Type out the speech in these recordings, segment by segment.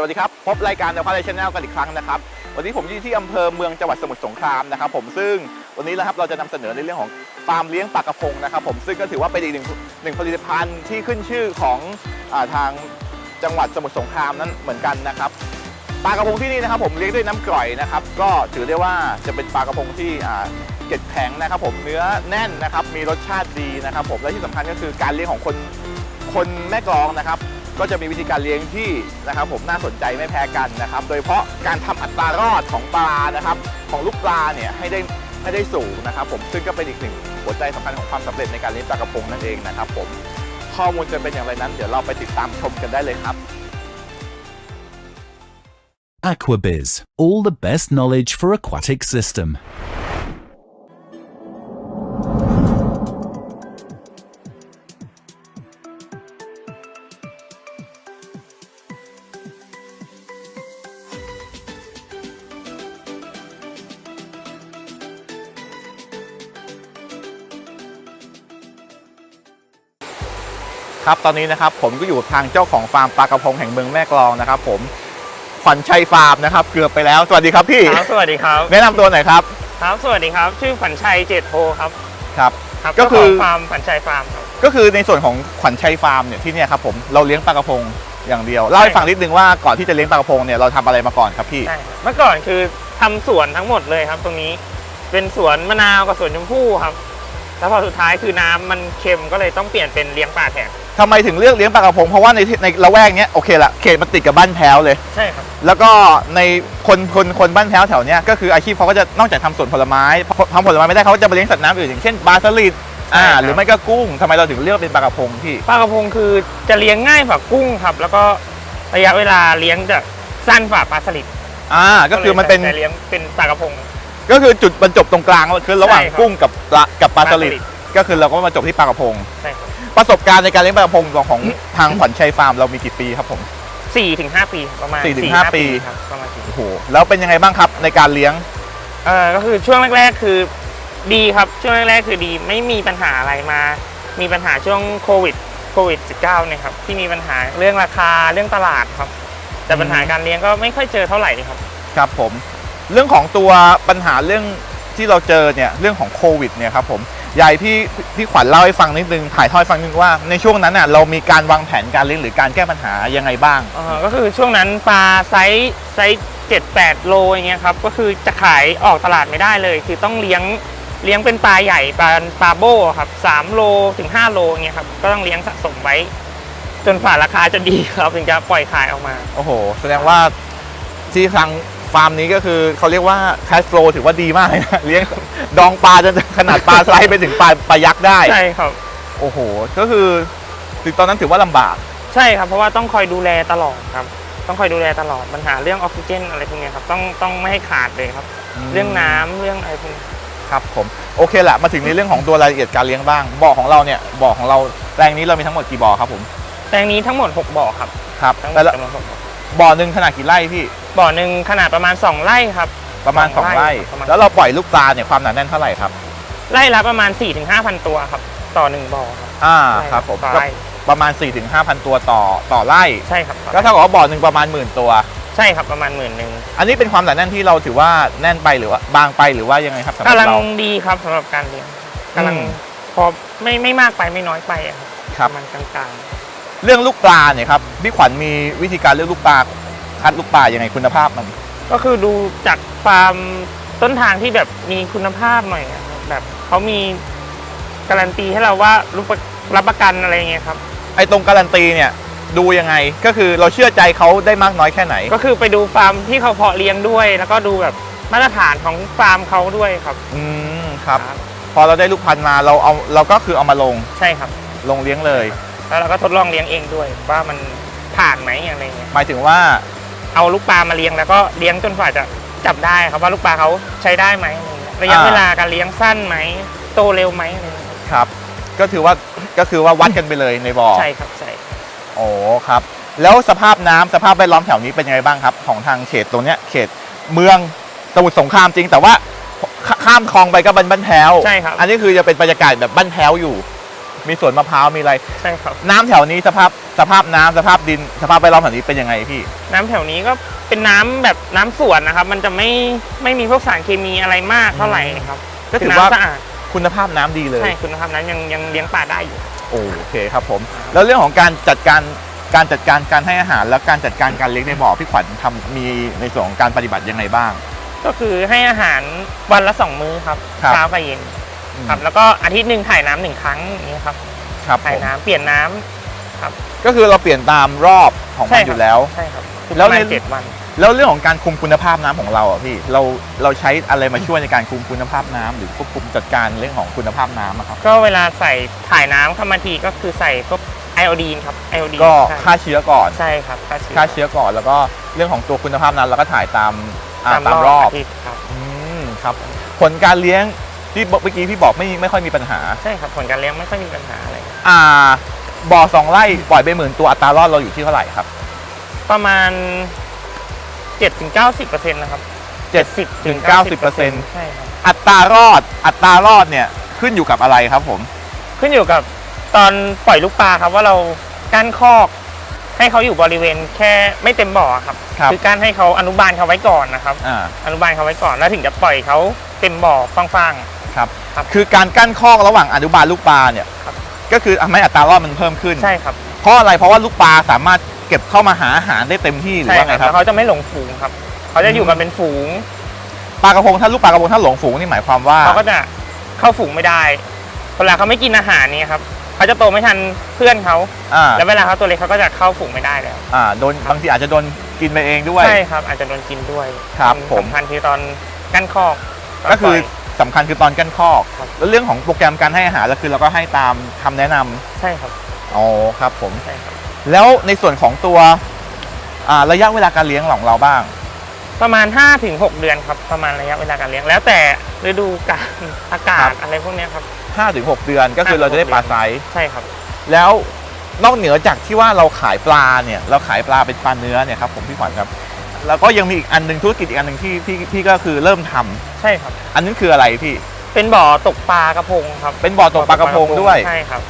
สวัสดีครับ พบรายการเดอะพาร์ชแนลกันอีกครั้งนะครับ วันนี้ผมอยู่ที่อำเภอเมืองจังหวัดสมุทรสงครามนะครับผมซึ่งวันนี้นะครับเราจะนำเสนอในเรื่องของฟาร์มเลี้ยงปลากระพงนะครับผมซึ่งก็ถือว่าเป็นอีกหนึ่งหนึ่งผลิตภัณฑ์ที่ขึ้นชื่อของอาทางจังหวัดสมุทรสงครามนั้นเหมือนกันนะครับปลากระพงที่นี่นะครับผมเลี้ยงด้วยน้ำกร่อยนะครับก็ถือได้ว่าจะเป็นปลากระพงที่เกล็ดแข็งนะครับผมเนื้อแน่นนะครับมีรสชาติดีนะครับผมและที่สำคัญก็คือการเลี้ยงของคนคนแม่กลองนะครับ ก็จะมีวิธีการเลี้ยงที่นะครับผมน่าสนใจไม่แพ้กันนะครับ โดยเฉพาะการทำอัตรารอดของปลานะครับ ของลูกปลาเนี่ยให้ได้ให้ได้สูงนะครับ ผมซึ่งก็เป็นอีกหนึ่งหัวใจสำคัญของความสำเร็จในการเลี้ยงปลากระพงนั่นเองนะครับ ผมข้อมูลจะเป็นอย่างไรนั้น เดี๋ยวเราไปติดตามชมกันได้เลยครับ Aquabiz, all the best knowledge for aquatic system. ครับตอนนี้นะครับผมก็อยู่กับทางเจ้าของฟาร์มปลากระพงแห่งเมืองแม่กลองนะครับผมขวัญชัยฟาร์มนะครับเกือบไปแล้วสวัสดีครับพี่ครับสวัสดีครับ แนะนำตัวหน่อยครับครับสวัสดีครับ ชื่อฝันชัยเจตโพครับครับครับก็คือเจ้าของฟาร์มฝันชัยฟาร์มครับก็คือในส่วนของขวัญชัยฟาร์มเนี่ยที่เนี่ยครับผมเราเลี้ยงปลากระพงอย่างเดียวเล่าให้ฟังนิดนึงว่าก่อนที่จะเลี้ยงปลากระพงเนี่ยเราทำอะไรมาก่อนครับพี่ใช่ครับเมื่อก่อนคือทำสวนทั้งหมดเลยครับตรงนี้เป็นสวนมะนาวกับสวนชมพู่ครับ แล้วพอสุดท้ายคือน้ำมันเค็มก็เลยต้องเปลี่ยนเป็นเลี้ยงปลาแทน ทำไมถึงเลือกเลี้ยงปลากระพง เพราะว่าในที่ในละแวกเนี้ยโอเคละเขตมันติดกับบ้านแพ้วเลย ใช่ครับ แล้วก็ในคนคนคนบ้านแพ้วแถวเนี้ยก็คืออาชีพเขาก็จะนอกจากทำสวนผลไม้ทำผลไม้ไม่ได้เขาก็จะไปเลี้ยงสัตว์น้ำอื่นอย่างเช่นปลาสลิดอ่าใช่ครับ หรือไม่ก็กุ้งทำไมเราถึงเลือกเป็นปลากระพงพี่ปลากระพงคือจะเลี้ยงง่ายกว่ากุ้งครับ แล้วก็ระยะเวลาเลี้ยงจะสั้นกว่าปลาสลิดอ่าก็คือมันเป็นลยตัดใจเลี้ยงเป็นปลากระพง ก็คือจุดบรรจบตรงกลางคือระหว่างใช่ครับ กุ้งกับปลากับปลาสลิดก็คือเราก็มาจบที่ปลากระพง ใช่ครับ ประสบการณ์ในการเลี้ยงปลากระพงของของทางขวัญชัยฟาร์มเรามีกี่ปีครับผม สี่ถึงห้าปีประมาณสี่ถึงห้าปี ครับประมาณสี่โอ้โหแล้วเป็นยังไงบ้างครับในการเลี้ยง เออก็คือช่วงแรกๆคือดีครับช่วงแรกๆคือดีไม่มีปัญหาอะไรมา มีปัญหาช่วงโควิดโควิด -19 เนี่ยครับที่มีปัญหาเรื่องราคาเรื่องตลาดครับ แต่ปัญหาการเลี้ยงก็ไม่ค่อยเจอเท่าไหร่ครับ ครับผม เรื่องของตัวปัญหาเรื่องที่เราเจอเนี่ยเรื่องของโควิดเนี่ยครับผม ยายพี่พี่ขวัญเล่าให้ฟังนิดนึงถ่ายทอดให้ฟังนิดนึงว่าในช่วงนั้นน่ะเรามีการวางแผนการเลี้ยงหรือการแก้ปัญหายังไงบ้างเอ่อก็คือช่วงนั้นปลาไซส์ไซส์เจ็ดแปดโลอย่างเงี้ยครับก็คือจะขายออกตลาดไม่ได้เลย คือต้องเลี้ยงเลี้ยงเป็นปลาใหญ่ปลาปลาโบ้ครับสามโลถึงห้าโลอย่างเงี้ยครับก็ต้องเลี้ยงสะสมไว้ จนฝ่าราคาจะดีครับถึงจะปล่อยขายออกมา โอ้โห แสดงว่าที่ทาง ฟาร์มนี้ก็คือเขาเรียกว่า cash flow ถือว่าดีมากเลยนะเลี้ยงดองปลาจนขนาดปลาไซส์ไปถึงปลาปลายักษ์ได้ ใช่ครับ โอ้โห ก็คือถึงตอนนั้นถือว่าลำบาก ใช่ครับ เพราะว่าต้องคอยดูแลตลอดครับ ต้องคอยดูแลตลอดปัญหาเรื่องออกซิเจนอะไรพวกเนี้ยครับ ต้องต้องไม่ให้ขาดเลยครับเรื่องน้ำเรื่องอะไรพวกนี้ครับผมโอเคแหละมาถึงในเรื่องของตัวรายละเอียดการเลี้ยงบ้างบ่อของเราเนี่ยบ่อของเราแปลงนี้เรามีทั้งหมดกี่บ่อครับผมแปลงนี้ทั้งหมด 6บ่อครับครับทั้งหมแต่ดละจำนวนหกบ่อ บ่อหนึ่งขนาดกี่ไร่พี่ บ่อหนึ่งขนาดประมาณ 2 ไร่ครับ ประมาณสอง2ไร่ไร่ ประมาณ แล้วเราปล่อยลูกปลาเนี่ยความหนาแน่นเท่าไหร่ครับ ไร่ละประมาณ 4-5,000 ตัวครับ ต่อหนึ่งบ่อครับอ่าไร่ครับผมต่อก็ไร่ประมาณ 4-5,000 ตัวต่อต่อไร่ ใช่ครับก็เท่ากับว่าบ่อหนึ่งประมาณหมื่นตัว ใช่ครับประมาณหมื่นหนึ่งอันนี้เป็นความหนาแน่นที่เราถือว่าแน่นไปหรือว่าบางไปหรือว่ายังไงครับสำหรับกำลังเรา ดีครับสำหรับการเลี้ยงกำลังอืม พอไม่ไม่มากไปไม่น้อยไปอะครับครับประมาณกลาง เรื่องลูกปลาเนี่ยครับพี่ขวัญมีวิธีการเลือกลูกปลาคัดลูกปลายังไงคุณภาพมันๆก็คือดูจากฟาร์มต้นทางที่แบบมีคุณภาพหน่อยอะครับแบบเขามีการันตีให้เราว่ารู้ประรับประกันอะไรเงี้ยครับ ไอ้ตรงการันตีเนี่ยดูยังไงก็คือเราเชื่อใจเขาได้มากน้อยแค่ไหน ก็คือไปดูฟาร์มที่เขาเพาะเลี้ยงด้วย แล้วก็ดูแบบมาตรฐานของฟาร์มเขาด้วยครับอืมครับ พอเราได้ลูกพันธุ์มาเราเอาเราก็คือเอามาลงใช่ครับ ลงเลี้ยงเลย แล้วเราก็ทดลองเลี้ยงเองด้วยว่ามันผ่านไหมอะไรเงี้ยหมายถึงว่าเอาลูกปลามาเลี้ยงแล้วก็เลี้ยงจนกว่าจะจับได้ครับว่าลูกปลาเขาใช้ได้ไหมอะไรเงี้ยระยะอ่าเวลาการเลี้ยงสั้นไหมโตเร็วไหมอะไรเงี้ยครับ ก็ถือว่าก็คือว่าวัดกันไปเลยในบ่อใช่ครับใช่โอ้ครับ แล้วสภาพน้ำสภาพแวดล้อมแถวนี้เป็นยังไงบ้างครับ ของทางเขตตรงเนี้ยเขตเมืองสมุทรสงครามจริง แต่ว่าขข้ามคลองไปก็บ้านบ้านแพ้วใช่ครับอันนี้คือจะเป็นบรรยากาศแบบบ้านแพ้วอยู่ มีสวนมะพร้าวมีอะไร ใช่ครับ น้ำแถวนี้สภาพสภาพน้ำสภาพดินสภาพแวดล้อมแถวนี้เป็นยังไงพี่ น้ำแถวนี้ก็เป็นน้ำแบบน้ำสวนนะครับ มันจะไม่ไม่มีพวกสารเคมีอะไรมากเท่าไหร่ครับ ก็ถือคืว่า น้ำสะอาดคุณภาพน้ำดีเลย ใช่คุณภาพนั้นยังยังเลี้ยงปลาได้อยู่ โอเคครับผม แล้วเรื่องของการจัดการการจัดการการให้อาหาร และการจัดการการเลี้ยงในบ่อพี่ขวัญทำมีในส่วนของการปฏิบัติยังไงบ้าง ก็คือให้อาหารวันละสองมื้อครับครับ เช้ากับเย็น ครับแล้วก็อาทิตย์หนึ่งถ่ายน้ำหนึ่งครั้งอย่างนี้ยครับครับผถ่ายมน้ำเปลี่ยนน้ำก็คือเราเปลี่ยนตามรอบของมันใช่อครับยู่แล้ว ใช่ครับคือแล้ปวระมาณในเจ็ดวัน แล้วเรื่องของการคุมคุณภาพน้ำของเราอะพี่เราเราใช้อะไรมาช่วยในการคุมคุณภาพน้ำหรือควบคุมจัดการเรื่องของคุณภาพน้ำอะครับก็เวลาใส่ถ่ายน้ำเข้ามาทีก็คือใส่พวกไอโอดีนครับไอโอดีนก็ใช่ฆ่าเชื้อก่อนใช่ครับฆ่าเชื้อฆ่าเชื้อก่อนแล้วก็เรื่องของตัวคุณภาพน้ำเราก็ถ่ายตามอ่าตามรอบาทิตย์ครับอืมครับผลการเลี้ยง ที่บอกเมื่อกี้พี่บอกไม่ไม่ค่อยมีปัญหา ใช่ครับผลการเลี้ยงไม่ค่อยมีปัญหาอะไรอ่าบ่อสองไร่ปล่อยไปหมื่นตัวอัตรารอดเราอยู่ที่เท่าไหร่ครับ ประมาณ7ถึง90เปอร์เซ็นต์นะครับ70ถึง90%ใช่ครับ อัตรารอดอัตรารอดเนี่ยขึ้นอยู่กับอะไรครับผม ขึ้นอยู่กับตอนปล่อยลูกปลาครับว่าเรากั้นคอก ให้เขาอยู่บริเวณแค่ไม่เต็มบ่อครับครับ อการให้เขาอนุบาลเขาไว้ก่อนนะครับ อ่าอนุบาลเขาไว้ก่อนแล้วถึงจะปล่อยเขาเต็มบ่อฟัง ครับครับ คือการกั้นคอกระหว่างอนุบาลลูกปลาเนี่ยครับ ก็คือทำให้อัตรารอดมันเพิ่มขึ้นๆใช่ครับเพราะอะไรเพราะว่าลูกปลาสามารถเก็บเข้ามาหาอาหารได้เต็มที่หรือใช่ว่าคไงรับครัแล้บวเขาจะไม่หลงฝูงครับ เขาจะอยู่กันเป็นฝูงปลากระพงถ้าลูกปลากระพงถ้าหลงฝูงนี่หมายความว่าเขาก็จะเข้าฝูงไม่ได้เวลาเขาไม่กินอาหารเนี่ยครับเขาจะโตไม่ทันเพื่อนเขาอ่าแล้วเวลาเขาตัวเล็กเขาก็จะเข้าฝูงไม่ได้แล้ว อ่าโดนบางทีอาจจะโดนกินไปเองด้วย ใช่ครับอาจจะโดนกินด้วยครับตอนผม สำคัญคือตอนกั้นคอกตนก็คือปล่ย สำคัญคือตอนกั้นคอก ครับ แล้วเรื่องของโปรแกรมการให้อาหารแล้วคือเราก็ให้ตามคำแนะนำใช่ครับอ๋อครับผม ใช่ครับ แล้วในส่วนของตัวอ่าระยะเวลาการเลี้ยงของเราบ้าง ประมาณ 5-6 เดือนครับ ประมาณระยะเวลาการเลี้ยง แล้วแต่ฤดูกาล อากาครัศบอะไรพวกเนี้ยครับ 5-6 เดือนก็คือเราจะได้ปลาไซส์ใช่ครับ แล้วนอกเหนือจากที่ว่าเราขายปลาเนี่ย เราขายปลาเป็นปลาเนื้อเนี่ยครับผมพี่ขวัญครับ แล้วก็ยังมีอีกอันหนึ่งธุรกิจอีกอันหนึ่งที่พี่พี่ก็คือเริ่มทำใช่ครับ อันนั้นคืออะไรพี่ เป็นบ่อตกปลากระพงครับเป็นบ่อตกปลากระพงด้วย ใช่ครับ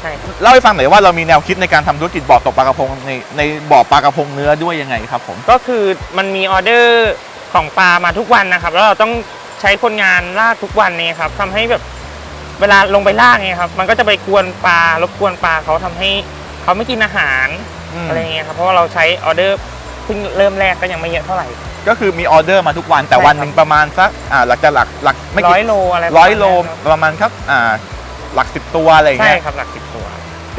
ใช่ครับเล่าให้ฟังหน่อยว่าเรามีแนวคิดในการทำธุรกิจบ่อตกปลากระพงในในบ่อปลากระพงเนื้อด้วยยังไงครับผม ก็คือมันมีออเดอร์ของปลามาทุกวันนะครับ แล้วเราต้องใช้คนงานลากทุกวันเนี่ยครับทำให้แบบเวลาลงไปลากเนี่ยครับ มันก็จะไปกวนปลารบกวนปลาเขาทำให้เขาไม่กินอาหารมอะไรเงี้ยครับเพราะว่าเราใช้ออเดอร์ เพิ่งเริ่มแรกก็ยังไม่เยอะเท่าไหร่ ก็คือมีออเดอร์มาทุกวันแต่ใช่ครับวันหนึ่งประมาณสักอ่าหลักจะหลักหลักไม่ร้อกี่ยโลอะไรร้อยโลประมาณนั้นครับประมาณครับอ่าหลักสิบตัวอะไรอย่างใช่เงี้ยครับหลักสิบตัว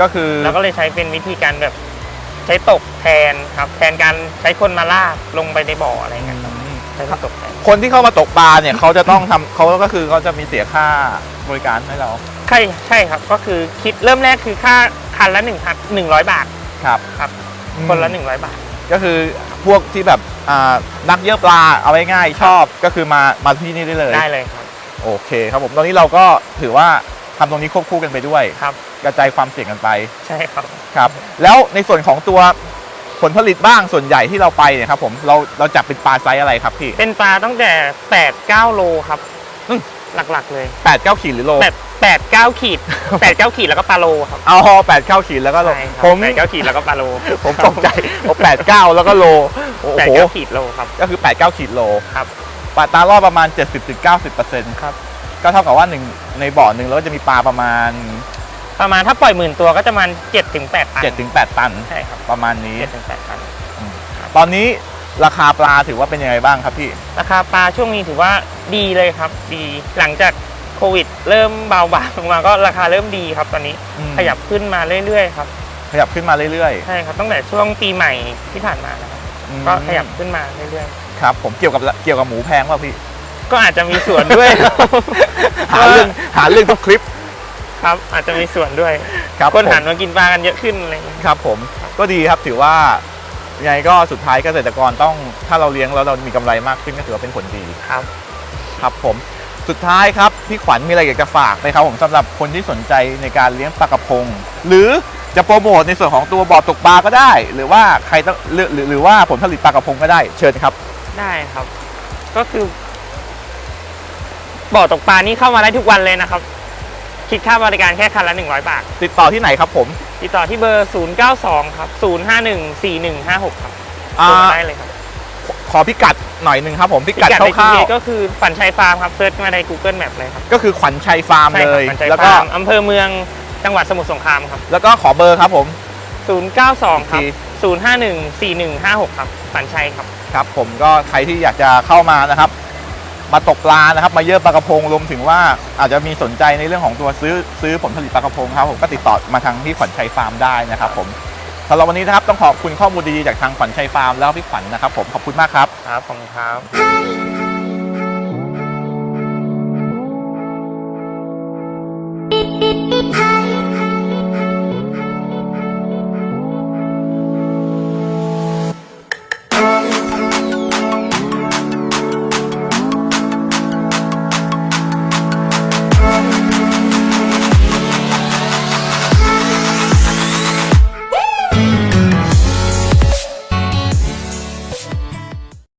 ก็คือแล้วก็เลยใช้เป็นวิธีการแบบใช้ตกแทนครับ แทนการใช้คนมาลากลงไปในบ่ออะไรเงี้ยครับใช้คนตกแทนคนที่เข้ามาตกปลาเนี่ยเขาจะต้องทำเขาก็คือเขาจะมีเสียค่าบริการให้เราใช่ใช่ครับ ก็คือคิดเริ่มแรกคือค่าคันละหนึ่งพันหนึ่งร้อยบาทครับ ครับอืมคนละหนึ่งร้อยบาท ก็คือพวกที่แบบอ่านักเยอะปลาเอาไว้ง่ายชอบก็คือมามาที่นี่ได้เลย ได้เลยครับโอเคครับผมตอนนี้เราก็ถือว่าทำตรงนี้ควบคู่กันไปด้วย ครับ กระจายความเสี่ยงกันไปใช่ครับ ครับ แล้วในส่วนของตัวผลผลิตบ้างส่วนใหญ่ที่เราไปเนี่ยครับผมเราเราจับเป็นปลาไซส์อะไรครับพี่เป็นปลาตั้งแต่แปดเก้าโลครับ อืม หลักๆ เลยแปดเก้าขีดหรือโลแปดแปดเก้าขีดแปดเก้าขีดแล้วก็ปลาโลครับเอาแปดเก้าขีดแล้วก็โลใช่ครับผมแปดเก้าขีดแล้วก็ปลาโลผมตกใจผมแปดเก้าแล้วก็โลโอ้แปดโหเก้าขีดโลครับก็คือแปดเก้าขีดโลครับปลาตาล่อดประมาณ 70-90%ครับก็เท่ากับว่าหนึ่งในบ่อหนึ่งเราก็จะมีปลาประมาณ ประมาณถ้าปล่อยหมื่นตัวก็จะประมาณเจ็ดถึงแปดตัน7-8ตันใช่ครับประมาณนี้เจ็ดถึงแปดตันตอนนี้ ราคาปลาถือว่าเป็นยังไงบ้างครับพี่ ราคาปลาช่วงนี้ถือว่าดีเลยครับ ดีหลังจากโควิด เริ่มเบาบางลงมาก็ราคาเริ่มดีครับตอนนี้อืม ขยับขึ้นมาเรื่อยๆครับขยับขึ้นมาเรื่อยใช่ครับตั้งแต่ช่วงปีใหม่ที่ผ่านมานะครับๆอืมก็ขยับขึ้นมาเรื่อยครับผมเกี่ยวกับเกี่ยวกับหมูแพงป่ะพี่ ๆ ก็อาจจะมีส่วนด้วย หาเรื่องหาเรื่องทุกคลิปครับอาจจะมีส่วนด้วย ครับคนหันผมมากินปลากันเยอะขึ้นอะไรอย่างเงี้ยครับผมก็ดีครับถือว่า ยังไงก็สุดท้ายเกษตรกรต้องถ้าเราเลี้ยงแล้วเรามีกำไรมากขึ้นก็ถือว่าเป็นผลดีครับ ครับผมสุดท้ายครับพี่ขวัญมีอะไรอยากจะฝากไหมครับผมสำหรับคนที่สนใจในการเลี้ยงปลากระพง หรือจะโปรโมทในส่วนของตัวบ่อตกปลาก็ได้ หรือว่าใครต้องหรือหรือหรือว่าผลผลิตปลากระพงก็ได้เชิญครับ ได้ครับ ก็คือบ่อตกปลานี่เข้ามาได้ทุกวันเลยนะครับเคคิดค่าบริการแค่คันละ 100 บาท ติดต่อที่ไหนครับผม ติดต่อที่เบอร์ 092 ครับ 051 4156 ครับอ่าโทรมาได้เลยครับ ขอพิกัดหน่อยหนึ่งครับผม พิพิกัดกัดในคร่าวทีก็คือฝันชัยฟาร์มครับเซิร์ชมาใน Google Map เลยครับๆก็คือขวัญชัยฟาร์มใช่เลครับยฝันชัยแล้วก็ฟาร์มอำเภอเมืองจังหวัดสมุทรสงครามครับ แล้วก็ขอเบอร์ครับผม 092 ครับอีก051 4156 ครับฝันชัยครับ ครับผมก็ใครที่อยากจะเข้ามานะครับ มาตกปลานะครับ มาเยอะปลากระพงรวมถึงว่าอาจจะมีสนใจในเรื่องของตัวซื้อซื้อผลผลิตปลากระพงครับผมก็ติดต่อมาทางที่ขวัญชัยฟาร์มได้นะครับผมสำหรับวันนี้นะครับต้องขอบคุณข้อมูลดีๆจากทางขวัญชัยฟาร์มแล้วก็พี่ขวัญนะครับผมขอบคุณมากครับครับขอบคุณครับ